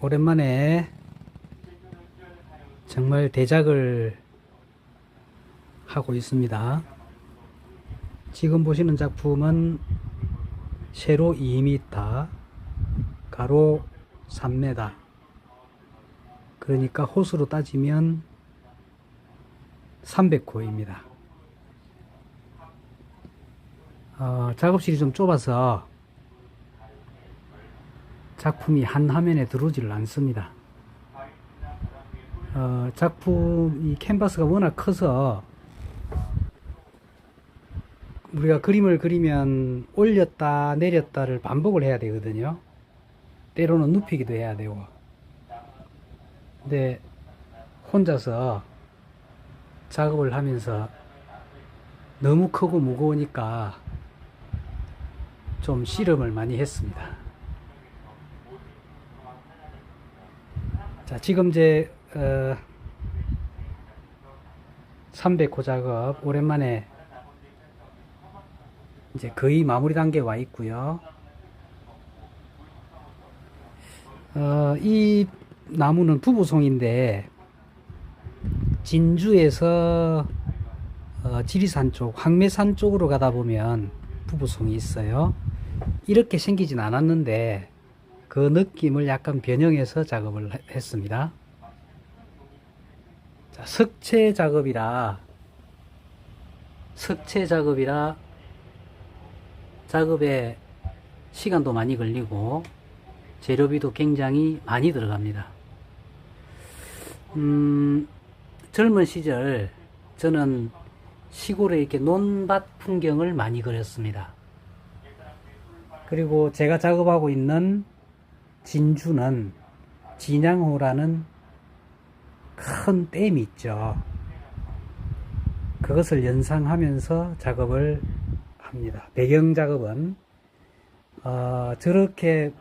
오랜만에 정말 대작을 하고 있습니다. 지금 보시는 작품은 세로 2m, 가로 3m. 그러니까 호수로 따지면 300호입니다. 어, 작업실이 좀 좁아서 작품이 한 화면에 들어오지를 않습니다. 어, 작품 이 캔버스가 워낙 커서 우리가 그림을 그리면 올렸다 내렸다를 반복을 해야 되거든요. 때로는 눕히기도 해야 되고. 근데 혼자서 작업을 하면서 너무 크고 무거우니까 좀 씨름을 많이 했습니다. 자, 지금 이제 어, 300호 작업 오랜만에 이제 거의 마무리 단계에 와 있고요. 어, 이 나무는 부부송인데 진주에서 어, 지리산 쪽, 황매산 쪽으로 가다 보면 부부송이 있어요. 이렇게 생기진 않았는데 그 느낌을 약간 변형해서 작업을 해- 했습니다. 자, 석체 작업이라 석체 작업이라 작업에 시간도 많이 걸리고 재료비도 굉장히 많이 들어갑니다. 음, 젊은 시절 저는 시골에 이렇게 논밭 풍경을 많이 그렸습니다. 그리고 제가 작업하고 있는 진주는 진양호라는 큰 댐이 있죠. 그것을 연상하면서 작업을 합니다. 배경 작업은 어, 저렇게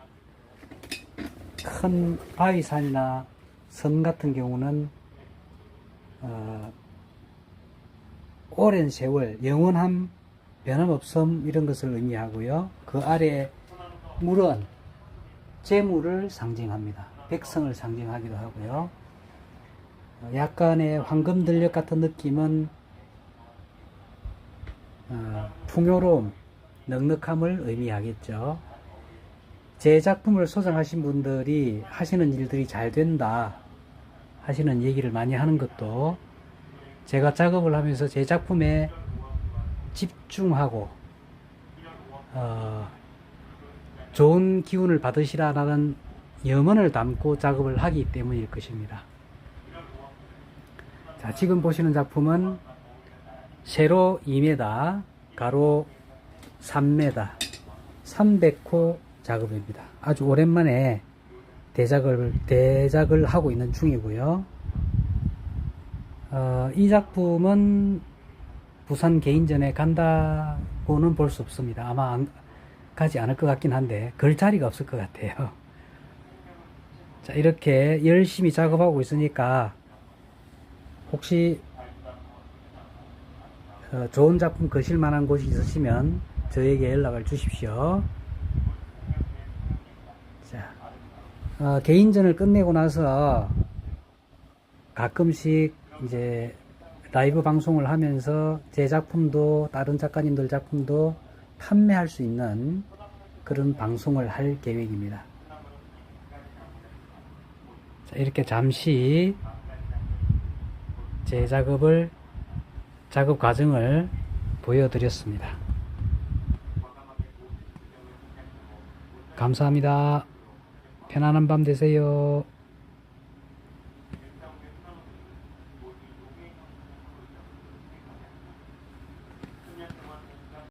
큰 바위산이나 선 같은 경우는 어, 오랜 세월, 영원함, 변함없음 이런 것을 의미하고요. 그 아래 물은 재물을 상징합니다. 백성을 상징하기도 하고요. 어, 약간의 황금 들녘 같은 느낌은 어, 풍요로움, 넉넉함을 의미하겠죠. 제 작품을 소장하신 분들이 하시는 일들이 잘 된다 하시는 얘기를 많이 하는 것도 제가 작업을 하면서 제 작품에 집중하고 어, 좋은 기운을 받으시라는 염원을 담고 작업을 하기 때문일 것입니다. 자, 지금 보시는 작품은 세로 2m, 가로 3m, 300호 작업입니다. 아주 오랜만에 대작을, 대작을 하고 있는 중이고요. 어, 이 작품은 부산 개인전에 간다고는 볼 수 없습니다. 아마 안, 가지 않을 것 같긴 한데, 걸 자리가 없을 것 같아요. 자, 이렇게 열심히 작업하고 있으니까, 혹시 어, 좋은 작품 거실 만한 곳이 있으시면 저에게 연락을 주십시오. 자, 어, 개인전을 끝내고 나서 가끔씩 이제 라이브 방송을 하면서 제 작품도 다른 작가님들 작품도 판매할 수 있는 그런 방송을 할 계획입니다. 자, 이렇게 잠시 제 작업을 작업 과정을 보여드렸습니다. 감사합니다. 편안한 밤 되세요.